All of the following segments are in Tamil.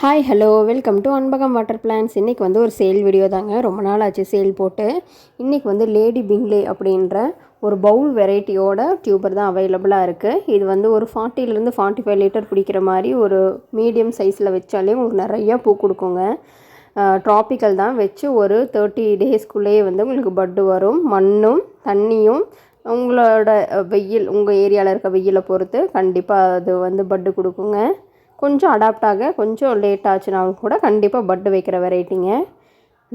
Hi hello welcome to Anbagam water plants இன்றைக்கி வந்து ஒரு சேல் வீடியோ தாங்க. ரொம்ப நாள் ஆச்சு சேல் போட்டு. இன்றைக்கி வந்து லேடி பிங்லே அப்படின்ற ஒரு பவுல் வெரைட்டியோட டியூபர் தான் அவைலபிளாக இருக்குது இது வந்து ஒரு ஃபார்ட்டிலேருந்து ஃபார்ட்டி ஃபைவ் லிட்டர் பிடிக்கிற மாதிரி ஒரு மீடியம் சைஸில் வச்சாலே உங்களுக்கு நிறையா பூ கொடுக்குங்க. ட்ராபிக்கல் தான். வச்சு ஒரு தேர்ட்டி டேஸ்க்குள்ளேயே வந்து உங்களுக்கு பட்டு வரும். மண்ணும் தண்ணியும் உங்களோட வெயில் உங்கள் ஏரியாவில் இருக்க வெயிலை பொறுத்து கண்டிப்பாக அது வந்து பட்டு கொடுக்குங்க. கொஞ்சம் அடாப்ட் ஆக கொஞ்சம் லேட் ஆச்சுனாலும் கூட கண்டிப்பாக பட்டு வைக்கிற வெரைட்டிங்க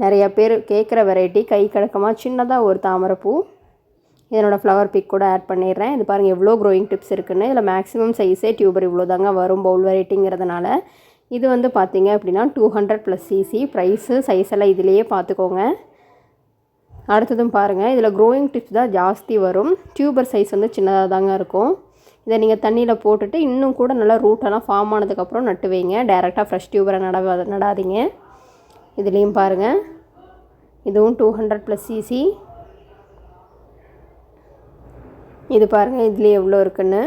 நிறைய பேர் கேட்குற வெரைட்டி கை கிழக்கமாக சின்னதாக ஒரு தாமரைப்பூ. இதனோட ஃப்ளவர் பிக் கூட ஆட் பண்ணிடுறேன். இது பாருங்கள் எவ்வளோ க்ரோயிங் டிப்ஸ் இருக்குன்னு. இதில் மேக்ஸிமம் சைஸே டியூபர் இவ்வளோ தாங்க வரும் பவுல் வெரைட்டிங்கிறதுனால இது வந்து பார்த்தீங்க அப்படின்னா two hundred plus CC price size எல்லாம் இதிலேயே பார்த்துக்கோங்க. அடுத்ததும் பாருங்கள் இதில் க்ரோயிங் டிப்ஸ் தான் ஜாஸ்தி வரும். டியூபர் சைஸ் வந்து சின்னதாக தாங்க இருக்கும். இதை நீங்கள் தண்ணியில் போட்டுட்டு இன்னும் கூட நல்லா ரூட்டெல்லாம் ஃபார்ம் ஆனதுக்கப்புறம் நட்டு வைங்க டேரெக்டாக ஃப்ரெஷ் டியூபரை நட நடாதீங்க. இதுலேயும் பாருங்கள் இதுவும் டூ ஹண்ட்ரட் ப்ளஸ் சிசி இது பாருங்கள் இதுலேயே எவ்வளோ இருக்குன்னு.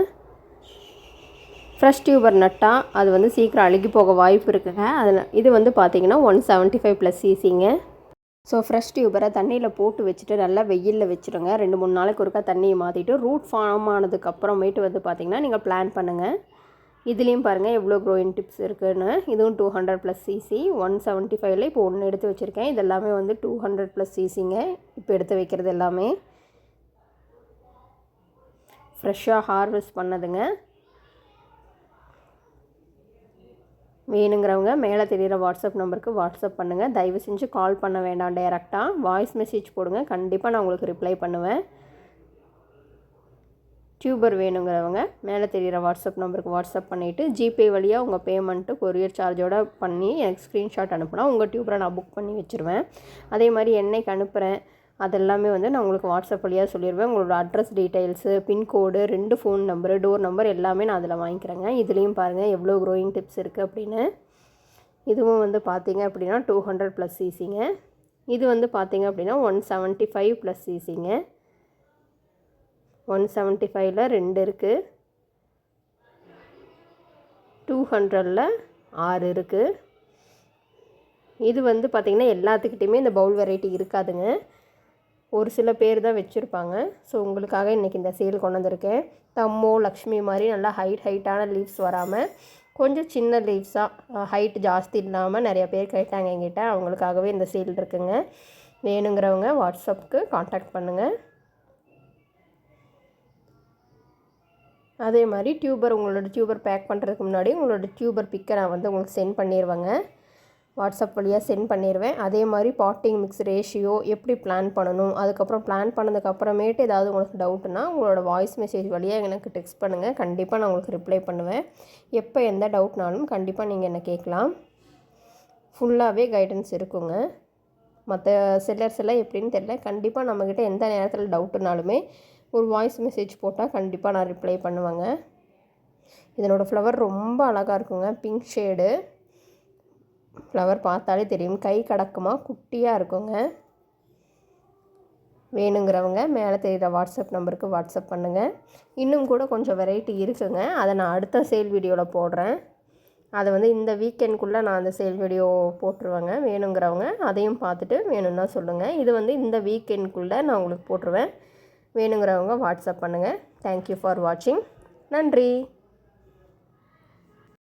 ஃப்ரெஷ் டியூபர் நட்டால் அது வந்து சீக்கிரம் அழுகி போக வாய்ப்பு இருக்குங்க. அதில் இது வந்து பார்த்திங்கன்னா ஒன் செவன்ட்டி ஃபைவ் ப்ளஸ் சிசிங்க ஸோ ஃப்ரெஷ் டியூபரை தண்ணியில் போட்டு வச்சுட்டு நல்லா வெயிலில் வச்சுருங்க. ரெண்டு மூணு நாளைக்கு ஒருக்கா தண்ணியை மாற்றிட்டு ரூட் ஃபார்ம் ஆனதுக்கப்புறமேட்டு வந்து பார்த்திங்கன்னா நீங்கள் பிளான் பண்ணுங்கள் இதுலேயும் பாருங்கள் எவ்வளோ க்ரோயின் டிப்ஸ் இருக்குதுன்னு இதுவும் two hundred plus CC one seventy ஃபைவ்ல இப்போ ஒன்று எடுத்து வச்சுருக்கேன். இது எல்லாமே வந்து டூ ஹண்ட்ரட் ப்ளஸ் சிசிங்க இப்போ எடுத்து வைக்கிறது எல்லாமே. ஃப்ரெஷ்ஷாக ஹார்வெஸ்ட் பண்ணதுங்க. வேணுங்கிறவங்க மேலே தெரிகிற வாட்ஸ்அப் நம்பருக்கு வாட்ஸ்அப் பண்ணுங்கள் தயவு செஞ்சு கால் பண்ண வேண்டாம் டைரெக்டாக வாய்ஸ் மெசேஜ் போடுங்க. கண்டிப்பாக நான் உங்களுக்கு ரிப்ளை பண்ணுவேன். டியூபர் வேணுங்கிறவங்க மேலே தெரிகிற வாட்ஸ்அப் நம்பருக்கு வாட்ஸ்அப் பண்ணிவிட்டு ஜிபே வழியாக உங்கள் பேமெண்ட்டு கொரியர் சார்ஜோடு பண்ணி எனக்கு ஸ்க்ரீன்ஷாட் அனுப்புனா உங்கள் டியூபரை நான் புக் பண்ணி வச்சுருவேன். அதே மாதிரி என்னைக்கு அனுப்புகிறேன் அதெல்லாமே வந்து நான் உங்களுக்கு வாட்ஸ்அப் வழியாக சொல்லிடுவேன் உங்களோட அட்ரஸ் டீட்டெயில்ஸு பின்கோடு ரெண்டு ஃபோன் நம்பரு டோர் நம்பர் எல்லாமே நான் அதில் வாங்கிக்கிறேங்க. இதுலேயும் பாருங்கள் எவ்வளோ க்ரோயிங் டிப்ஸ் இருக்குது அப்படின்னு. இதுவும் வந்து பார்த்தீங்க அப்படின்னா டூ ஹண்ட்ரட் ப்ளஸ் சிசிங்க இது வந்து பார்த்தீங்க அப்படின்னா ஒன் செவன்ட்டி ஃபைவ் ப்ளஸ் சிசிங்க ஒன் செவன்ட்டி ஃபைவ்ல ரெண்டு இருக்குது டூ ஹண்ட்ரடில் ஆறு இருக்குது இது வந்து பார்த்திங்கன்னா எல்லாத்துக்கிட்டையுமே இந்த பவுல் வெரைட்டி இருக்காதுங்க. ஒரு சில பேர் தான் வச்சுருப்பாங்க. ஸோ உங்களுக்காக இன்றைக்கி இந்த சேல் கொண்டு வந்திருக்கேன். தம்மோ லக்ஷ்மி மாதிரி நல்லா ஹைட் ஹைட்டான லீவ்ஸ் வராமல் கொஞ்சம் சின்ன லீவ்ஸாக ஹைட் ஜாஸ்தி இல்லாமல் நிறைய பேர் கேட்டாங்க எங்கிட்ட அவங்களுக்காகவே இந்த சேல் இருக்குங்க. வேணுங்கிறவங்க வாட்ஸ்அப்புக்கு காண்டாக்ட் பண்ணுங்கள் அதே மாதிரி டியூபர் உங்களோட டியூபர் பேக் பண்ணுறதுக்கு முன்னாடி உங்களோட டியூபர் பிக்கை நான் வந்து உங்களுக்கு சென்ட் பண்ணிடுவேங்க வாட்ஸ்அப் வழியாக சென்ட் பண்ணிடுவேன் அதே மாதிரி பாட்டிங் மிக்ஸ் ரேஷியோ எப்படி பிளான் பண்ணணும்? அதுக்கப்புறம் பிளான் பண்ணதுக்கப்புறமேட்டு ஏதாவது உங்களுக்கு டவுட்னா உங்களோட வாய்ஸ் மெசேஜ் வழியாக எனக்கு டெக்ஸ்ட் பண்ணுங்கள் கண்டிப்பாக நான் உங்களுக்கு ரிப்ளை பண்ணுவேன். எப்போ எந்த டவுட்னாலும் கண்டிப்பாக நீங்கள் என்ன கேட்கலாம். ஃபுல்லாகவே கைடன்ஸ் இருக்குங்க. மற்ற செல்லர்ஸ் எல்லாம் எப்படின்னு தெரியல. கண்டிப்பாக நம்மக்கிட்ட எந்த நேரத்தில் டவுட்டுனாலுமே ஒரு வாய்ஸ் மெசேஜ் போட்டால் கண்டிப்பாக நான் ரிப்ளை பண்ணுவேங்க. இதனோடய ஃப்ளவர் ரொம்ப அழகாக இருக்குங்க. பிங்க் ஷேடு ஃப்ளவர் பார்த்தாலே தெரியும். கை கடக்கமாக குட்டியாக இருக்குங்க. வேணுங்கிறவங்க மேலே தெரிகிற வாட்ஸ்அப் நம்பருக்கு வாட்ஸ்அப் பண்ணுங்கள் இன்னும் கூட கொஞ்சம் வெரைட்டி இருக்குங்க. அதை நான் அடுத்த சேல் வீடியோவில் போடுறேன். அதை வந்து இந்த வீக்கெண்ட்குள்ளே நான் அந்த சேல் வீடியோ போட்டுருவேங்க. வேணுங்கிறவங்க அதையும் பார்த்துட்டு வேணும்னா சொல்லுங்கள் இது வந்து இந்த வீக்கெண்ட்குள்ளே நான் உங்களுக்கு போட்டுருவேன். வேணுங்கிறவங்க வாட்ஸ்அப் பண்ணுங்கள் தேங்க்யூ ஃபார் வாட்சிங் நன்றி.